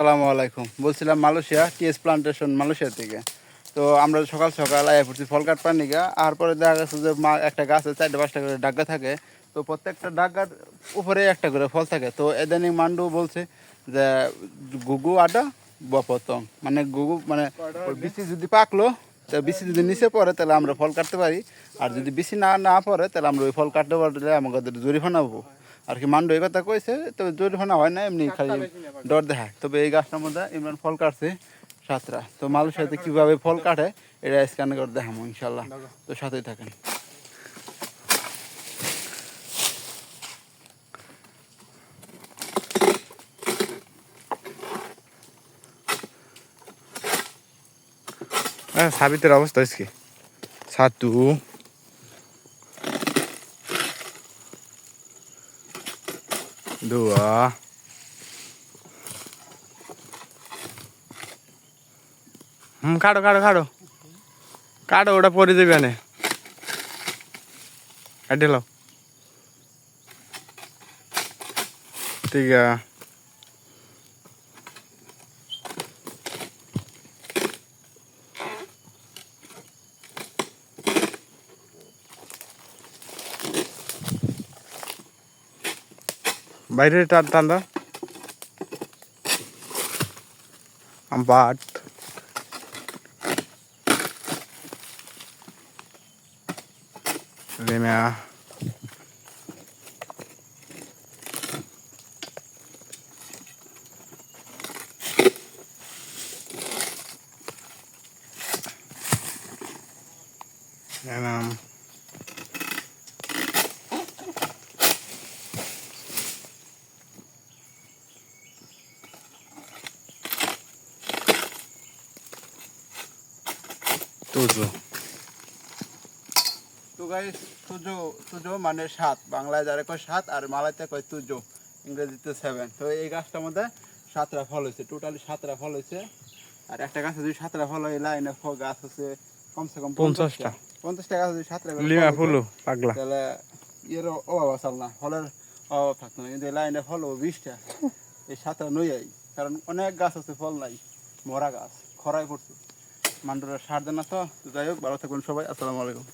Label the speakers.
Speaker 1: আসসালামু আলাইকুম। বলছিলাম মালয়েশিয়া টিএস প্লান্টেশন মালয়েশিয়া থেকে। তো আমরা সকাল সকাল আয়া পড়ছি ফল কাটপার নিগা আর পরে দেখা গেছে যে মা একটা গাছে চারটে পাঁচটা করে ডাগা থাকে। তো প্রত্যেকটা ডাগার উপরে একটা করে ফল থাকে। তো এদানিং মান্ডু বলছে যে গুগু আটা বা পতং মানে গুগু মানে বিচি যদি পাকলো, তো বিচি যদি নিচে পড়ে, তাহলে আমরা ফল কাটতে পারি। আর যদি বিচি না না পড়ে, তাহলে আমরা ওই ফল কাটতে পারলে আমাদের জরিমানা হব। আর কি মান্ডু এই কথা কইছে, তবে জরিমানা হয় না, এমনি খালি ডর দেখায় তবে এই গাছটার মধ্যে ইমরান ফল কাটছে, সাতরা। তো মালয়েশিয়াতে কীভাবে ফল কাটে, এটা স্ক্যান করে দেখাবো ইনশাল্লাহ তো সাথেই থাকেন।
Speaker 2: হ্যাঁ সাবিতের অবস্থা হয়েছে কি? সাতু। দুয়া হুম কাটো কাটো কাটো কাটো ওটা পরে দেবে এনে কাটে লাও ঠিক আছে বাইরে টান টান দাও বাট লেমিয়া Enam. tujuh
Speaker 1: তো গাই তুজো তুজো মানে সাত। বাংলায় যারা কয় সাত আর মালাইতে কয় তুজো ইংরেজিতে সেভেন তো এই গাছটার মধ্যে সাতটা ফল হয়েছে টোটালি সাতটা ফল হয়েছে। আর একটা গাছে যদি সাতটা ফল হয় লাইনে গাছ হচ্ছে কমসে কম
Speaker 2: পঞ্চাশটা।
Speaker 1: পঞ্চাশটা। গাছ যদি সাতটা ফল
Speaker 2: pagla
Speaker 1: তাহলে ইয়ের অভাব আসল না ফলের অভাব থাকতো না। কিন্তু লাইনে ফল ও বিশটা এই সাতটা নই কারণ অনেক গাছ আছে ফল নাই মরা গাছ খরায় পড়ছে। মান্ডুরা সার দেন তো? যাই হোক ভালো থাকবেন সবাই আসসালামু আলাইকুম।